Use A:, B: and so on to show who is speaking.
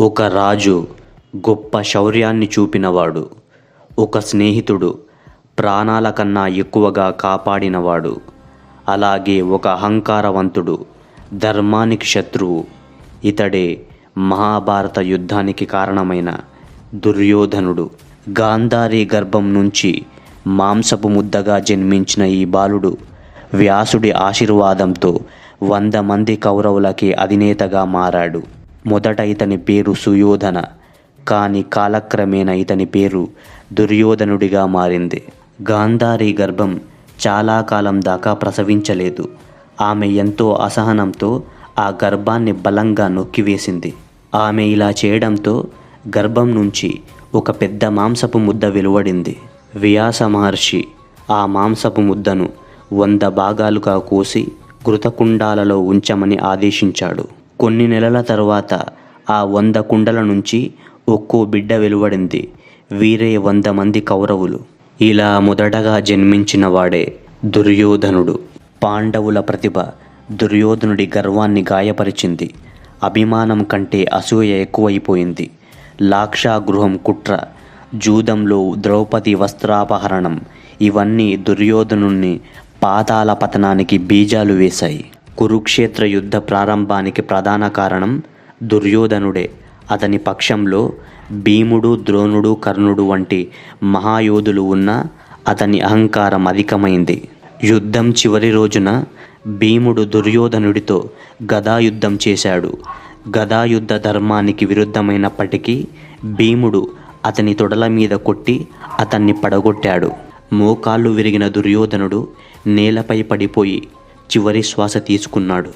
A: ఒక రాజు గొప్ప శౌర్యాన్ని చూపినవాడు ఒక స్నేహితుడు ప్రాణాల కన్నా ఎక్కువగా కాపాడినవాడు అలాగే ఒక అహంకారవంతుడు ధర్మానికి శత్రువు ఇతడే మహాభారత యుద్ధానికి కారణమైన దుర్యోధనుడు. గాంధారి గర్భం నుంచి మాంసపు ముద్దగా జన్మించిన ఈ బాలుడు వ్యాసుడి ఆశీర్వాదంతో వంద మంది కౌరవులకి అధినేతగా మారాడు. మొదట ఇతని పేరు సుయోధన కానీ కాలక్రమేణా ఇతని పేరు దుర్యోధనుడిగా మారింది. గాంధారి గర్భం చాలా కాలం దాకా ప్రసవించలేదు. ఆమె ఎంతో అసహనంతో ఆ గర్భాన్ని బలంగా నొక్కివేసింది. ఆమె ఇలా చేయడంతో గర్భం నుంచి ఒక పెద్ద మాంసపు ముద్ద వెలువడింది. వ్యాస మహర్షి ఆ మాంసపు ముద్దను వంద భాగాలుగా కోసి కృతకుండాలలో ఉంచమని ఆదేశించాడు. కొన్ని నెలల తరువాత ఆ వంద కుండల నుంచి ఒక్కో బిడ్డ వెలువడింది. వీరే వంద మంది కౌరవులు. ఇలా మొదటగా జన్మించిన వాడే దుర్యోధనుడు. పాండవుల ప్రతిభ దుర్యోధనుడి గర్వాన్ని గాయపరిచింది. అభిమానం కంటే అసూయ ఎక్కువైపోయింది. లాక్షాగృహం కుట్ర జూదంలో ద్రౌపది వస్త్రాపహరణం ఇవన్నీ దుర్యోధనుణ్ణి పాతాల పతనానికి బీజాలు వేశాయి. కురుక్షేత్ర యుద్ధ ప్రారంభానికి ప్రధాన కారణం దుర్యోధనుడే. అతని పక్షంలో భీముడు ద్రోణుడు కర్ణుడు వంటి మహాయోధులు ఉన్నా అతని అహంకారం అధికమైంది. యుద్ధం చివరి రోజున భీముడు దుర్యోధనుడితో గదాయుద్ధం చేశాడు. గదాయుద్ధ ధర్మానికి విరుద్ధమైనప్పటికీ భీముడు అతని తొడల మీద కొట్టి అతన్ని పడగొట్టాడు. మోకాళ్ళు విరిగిన దుర్యోధనుడు నేలపై పడిపోయి చివరి శ్వాస తీసుకున్నాడు.